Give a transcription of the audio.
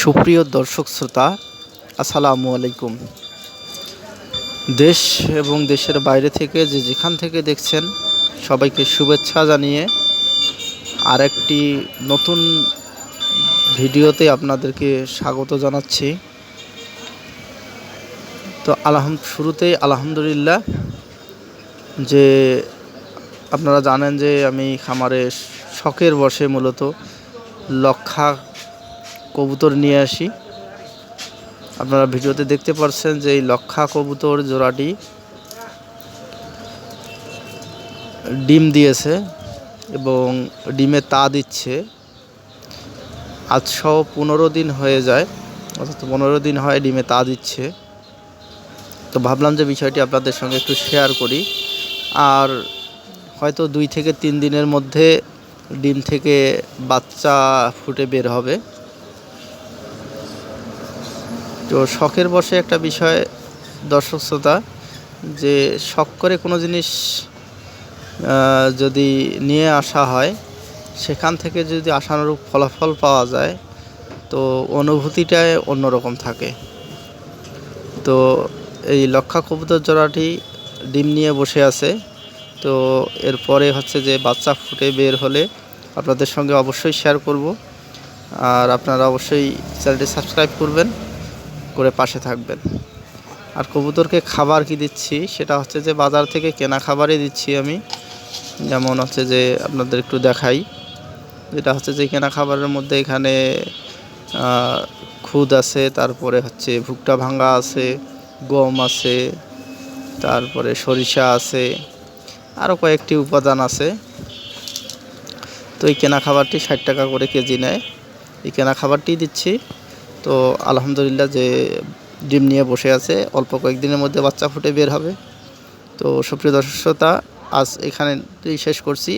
সুপ্রিয় দর্শক শ্রোতা, আসসালামু আলাইকুম। দেশ এবং দেশের বাইরে থেকে যে যেখান থেকে দেখছেন, সবাইকে শুভেচ্ছা জানিয়ে আরেকটি নতুন ভিডিওতে আপনাদেরকে স্বাগত জানাচ্ছি। তো আলহাম, শুরুতেই আলহামদুলিল্লাহ যে আপনারা জানেন যে আমি খামারে শখের বসে মূলত লক্ষা কবুতর নিয়ে আসি। আপনারা ভিডিওতে দেখতে পাচ্ছেন যে এই লক্ষা কবুতর জোড়াটি ডিম দিয়েছে এবং ডিমে তা দিচ্ছে। আজ সহ পনেরো দিন হয়ে যায়, অর্থাৎ পনেরো দিন হয় ডিমে তা দিচ্ছে। তো ভাবলাম যে বিষয়টি আপনাদের সঙ্গে একটু শেয়ার করি। আর হয়তো দুই থেকে তিন দিনের মধ্যে ডিম থেকে বাচ্চা ফুটে বের হবে। তো শখের বসে একটা বিষয়, দর্শক শ্রোতা, যে শখ করে কোনো জিনিস যদি নিয়ে আসা হয়, সেখান থেকে যদি আশানুরূপ ফলাফল পাওয়া যায়, তো অনুভূতিটাই অন্যরকম থাকে। তো এই লক্ষা কবুতর জোড়াটি ডিম নিয়ে বসে আছে। তো এরপরে হচ্ছে যে বাচ্চা ফুটে বের হলে আপনাদের সঙ্গে অবশ্যই শেয়ার করব। আর আপনারা অবশ্যই চ্যানেলটি সাবস্ক্রাইব করবেন। করে পাশে থাকবেন। আর কবুতরকে খাবার কি দিচ্ছি, সেটা হচ্ছে যে বাজার থেকে কেনা খাবারই দিচ্ছি আমি। যেমন হচ্ছে যে আপনাদের একটু দেখাই, যেটা হচ্ছে যে কেনা খাবারের মধ্যে এখানে খুদ আছে, তারপরে হচ্ছে ভুট্টা ভাঙ্গা আছে, গম আছে, তারপরে সরিষা আছে আরও কয়েকটি উপাদান আছে। তো এই কেনা খাবারটি ষাট টাকা করে কেজি নেয়। এই কেনা খাবারটি দিচ্ছি। তো আলহামদুলিল্লাহ যে ডিম নিয়ে বসে আছে, অল্প কয়েকদিনের মধ্যে বাচ্চা ফুটে বের হবে। তো সুপ্রিয় দর্শকতা আজ এখানে শেষ করছি।